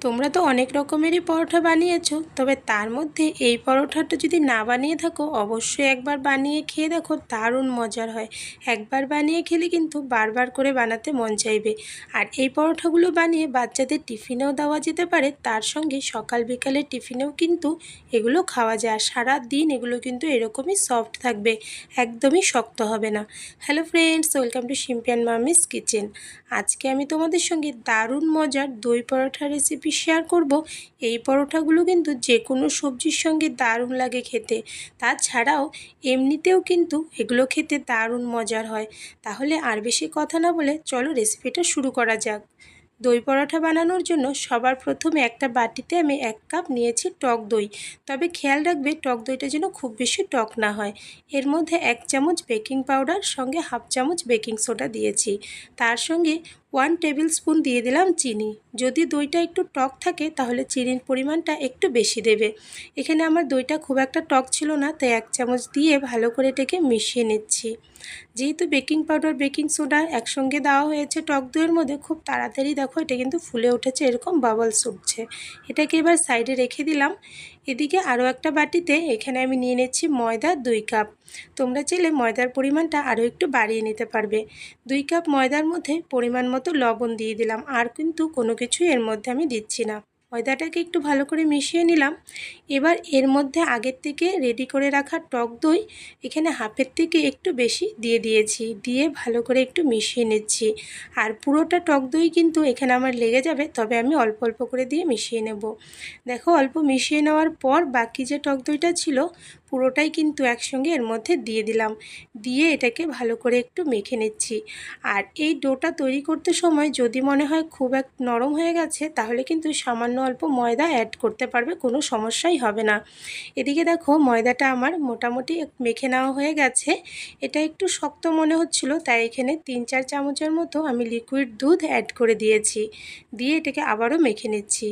তোমরা তো অনেক রকমেরই পরোটা বানিয়েছো, তবে তার মধ্যে এই পরোটাটা যদি না বানিয়ে থাকো, অবশ্যই একবার বানিয়ে খেয়ে দেখো, দারুণ মজার হয়। একবার বানিয়ে খেলে কিন্তু বারবার করে বানাতে মন চাইবে। আর এই পরোটাগুলো বানিয়ে বাচ্চাদের টিফিনেও দেওয়া যেতে পারে, তার সঙ্গে সকাল বিকালে টিফিনেও কিন্তু এগুলো খাওয়া যায়। সারা দিন এগুলো কিন্তু এরকমই সফট থাকবে, একদমই শক্ত হবে না। Hello friends, welcome to Shimpian mummy's kitchen. আজকে আমি তোমাদের সঙ্গে দারুণ মজার দই পরোটা রেসিপি শেয়ার করব, এই পরোটাগুলো কিন্তু যে কোনো সবজির সঙ্গে দারুণ লাগে খেতে। তাছাড়াও এমনিতেও কিন্তু এগুলো খেতে দারুণ মজার হয়। তাহলে আর বেশি কথা না বলে চলো রেসিপিটা শুরু করা যাক। দই পরোটা বানানোর জন্য সবার প্রথমে একটা বাটিতে আমি এক কাপ নিয়েছি টক দই। তবে খেয়াল রাখবে টক দইটা যেন খুব বেশি টক না হয়। এর মধ্যে এক চামচ বেকিং পাউডার, সঙ্গে হাফ চামচ বেকিং সোডা দিয়েছি। তার সঙ্গে ওয়ান টেবিল স্পুন দিয়ে দিলাম চিনি। যদি দইটা একটু টক থাকে, তাহলে চিনির পরিমাণটা একটু বেশি দেবে। এখানে আমার দইটা খুব একটা টক ছিল না, তাই এক চামচ দিয়ে ভালো করে এটাকে মিশিয়ে নিচ্ছি। যেহেতু বেকিং পাউডার, বেকিং সোডা একসঙ্গে দেওয়া হয়েছে টক দইয়ের মধ্যে, খুব তাড়াতাড়ি দেখো এটা কিন্তু ফুলে উঠেছে, এরকম বাবলস উঠছে। এটাকে এবার সাইডে রেখে দিলাম। এদিকে আরও একটা বাটিতে এখানে আমি নিয়ে নিচ্ছি ময়দা দুই কাপ। তোমরা চাইলে ময়দার পরিমাণটা আরও একটু বাড়িয়ে নিতে পারবে। দুই কাপ ময়দার মধ্যে পরিমাণ মতো লবণ দিয়ে দিলাম, আর কিন্তু কোনো কিছুই এর মধ্যে আমি দিচ্ছি না। ময়দাটাকে একটু ভালো করে মিশিয়ে নিলাম। এবার এর মধ্যে আগের থেকে রেডি করে রাখা টক দই এখানে হাফের থেকে একটু বেশি দিয়ে দিয়েছি। দিয়ে ভালো করে একটু মিশিয়ে নিচ্ছি। আর পুরোটা টক দই কিন্তু এখানে আমার লেগে যাবে, তবে আমি অল্প অল্প করে দিয়ে মিশিয়ে নেব। দেখো, অল্প মিশিয়ে নেওয়ার পর বাকি যে টক দইটা ছিল, পুরোটাই কিন্তু একসঙ্গে এর মধ্যে দিয়ে দিলাম। দিয়ে এটাকে ভালো করে একটু মেখে নিচ্ছি। আর এই ডোটা তৈরি করতে সময় যদি মনে হয় খুব এক নরম হয়ে গেছে, তাহলে কিন্তু সামান্য অল্প ময়দা অ্যাড করতে পারবে, কোনো সমস্যাই হবে না। এদিকে দেখো, ময়দাটা আমার মোটামুটি মেখে নেওয়া হয়ে গেছে। এটা একটু শক্ত মনে হচ্ছিল, তাই এখানে তিন চার চামচের মতো আমি লিকুইড দুধ অ্যাড করে দিয়েছি। দিয়ে এটাকে আবারও মেখে নিচ্ছি।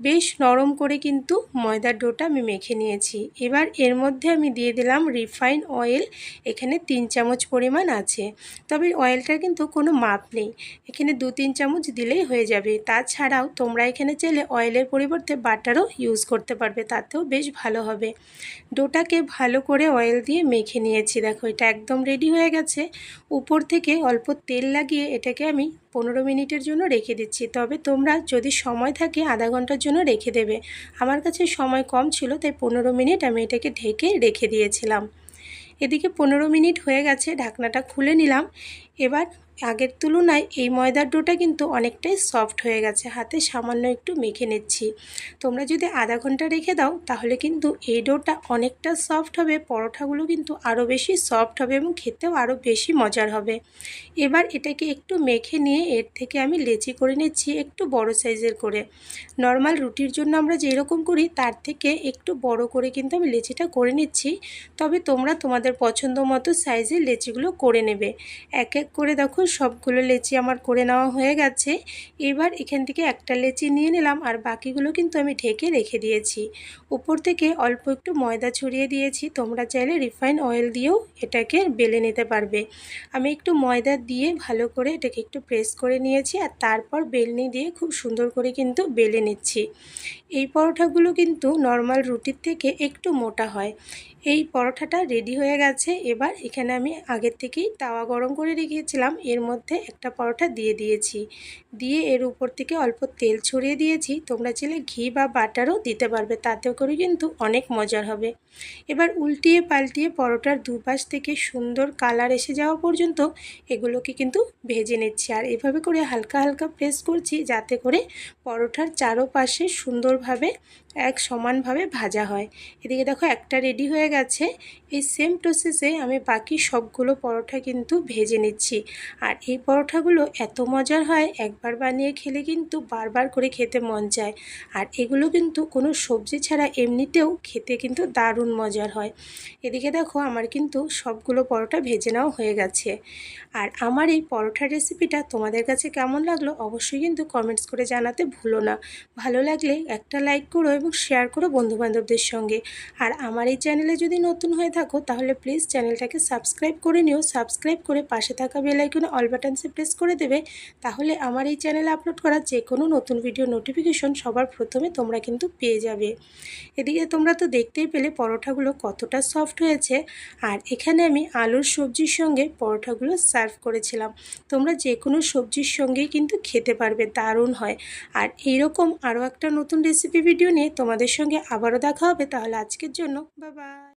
বেশ নরম করে কিন্তু ময়দার ডোটা আমি মেখে নিয়েছি। এবার এর মধ্যে আমি দিয়ে দিলাম রিফাইন অয়েল এখানে তিন চামচ পরিমাণ আছে। তবে অয়েলটার কিন্তু কোনো মাপ নেই। এখানে দু তিন চামচ দিলেই হয়ে যাবে। তাছাড়াও তোমরা এখানে চাইলে অয়েলের পরিবর্তে বাটারও ইউজ করতে পারবে, তাতেও বেশ ভালো হবে। ডোটাকে ভালো করে অয়েল দিয়ে মেখে নিয়েছি, দেখো এটা একদম রেডি হয়ে গেছে। উপর থেকে অল্প তেল লাগিয়ে এটাকে আমি পনেরো মিনিটের জন্য রেখে দিচ্ছি। তবে তোমরা যদি সময় থাকে আধা ঘণ্টার জন্য রেখে দেবে। আমার কাছে সময় কম ছিল, তাই পনেরো মিনিট আমি এটাকে ঢেকে রেখে দিয়েছিলাম। এদিকে পনেরো মিনিট হয়ে গেছে, ঢাকনাটা খুলে নিলাম। এবার আগের তুলনায় এই ময়দার ডোটা কিন্তু অনেকটাই সফট হয়ে গেছে। হাতে সামান্য একটু মেখে নিচ্ছি। তোমরা যদি আধা ঘণ্টা রেখে দাও, তাহলে কিন্তু এই ডোটা অনেকটা সফট হবে, পরোঠাগুলো কিন্তু আরও বেশি সফট হবে এবং খেতেও আরও বেশি মজার হবে। এবার এটাকে একটু মেখে নিয়ে এর থেকে আমি লেচি করে নিচ্ছি একটু বড় সাইজের করে। নর্মাল রুটির জন্য আমরা যেরকম করি, তার থেকে একটু বড় করে কিন্তু আমি লেচিটা করে নিচ্ছি। তবে তোমরা তোমাদের পছন্দ মতো সাইজের লেচিগুলো করে নেবে। এক এক করে দেখো সবগুলো লেচি আমার করে নেওয়া হয়ে গেছে। এবার এখান থেকে একটা লেচি নিয়ে নিলাম আর বাকিগুলো কিন্তু আমি ঢেকে রেখে দিয়েছি। উপর থেকে অল্প একটু ময়দা ছড়িয়ে দিয়েছি। তোমরা চাইলে রিফাইন অয়েল দিয়েও এটাকে বেলে নিতে পারবে। আমি একটু ময়দা দিয়ে ভালো করে এটাকে একটু প্রেস করে নিয়েছি আর তারপর বেলনি দিয়ে খুব সুন্দর করে কিন্তু বেলে নিচ্ছি। এই পরোঠাগুলো কিন্তু নর্মাল রুটির থেকে একটু মোটা হয়। এই পরোঠাটা রেডি হয়ে গেছে। এবার এখানে আমি আগের থেকেই তাওয়া গরম করে রেখেছিলাম। এর মধ্যে একটা পরোটা দিয়ে দিয়েছি। দিয়ে এর উপর থেকে অল্প তেল ছড়িয়ে দিয়েছি। তোমরা চাইলে ঘি বা বাটারও দিতে পারবে, তাতেও করে কিন্তু অনেক মজার হবে। এবার উল্টিয়ে পাল্টিয়ে পরোটার দুপাশ থেকে সুন্দর কালার এসে যাওয়া পর্যন্ত এগুলোকে কিন্তু ভেজে নিচ্ছি। আর এভাবে করে হালকা হালকা প্রেস করছি যাতে করে পরোটার চারোপাশে সুন্দরভাবে এক সমানভাবে ভাজা হয়। এদিকে দেখো একটা রেডি হয়ে গেছে। এই সেম প্রসেসে আমি বাকি সবগুলো পরোটা কিন্তু ভেজে নিচ্ছি। আর এই পরোটাগুলো এত মজার হয়, একবার বানিয়ে খেলে কিন্তু বারবার করে খেতে মন চায়। আর এগুলো কিন্তু কোনো সবজি ছাড়া এমনিতেও খেতে কিন্তু দারুণ মজার হয়। এদিকে দেখো আমার কিন্তু সবগুলো পরোটা ভেজে নেওয়া হয়ে গেছে। আর আমার এই পরোটার রেসিপিটা তোমাদের কাছে কেমন লাগল অবশ্যই কিন্তু কমেন্টস করে জানাতে ভুলো না। ভালো লাগলে একটা লাইক করো এবং এবং শেয়ার করো বন্ধুবান্ধবদের সঙ্গে। আর আমার এই চ্যানেলে যদি নতুন হয়ে থাকো, তাহলে প্লিজ চ্যানেলটাকে সাবস্ক্রাইব করে নিও। সাবস্ক্রাইব করে পাশে থাকা বেল আইকনে অল বাটনসে প্রেস করে দেবে। তাহলে আমার এই চ্যানেলে আপলোড করা যে কোনো নতুন ভিডিও নোটিফিকেশন সবার প্রথমে তোমরা কিন্তু পেয়ে যাবে। এদিকে তোমরা তো দেখতেই পেলে পরোটাগুলো কতটা সফট হয়েছে। আর এখানে আমি আলুর সবজির সঙ্গে পরোটাগুলো সার্ভ করেছিলাম। তোমরা যে কোনো সবজির সঙ্গেই কিন্তু খেতে পারবে, দারুণ হয়। আর এইরকম আরও একটা নতুন রেসিপি ভিডিও নিয়ে তোমাদের সঙ্গে আবারও দেখা হবে তাহলে আজকের জন্য। বাবা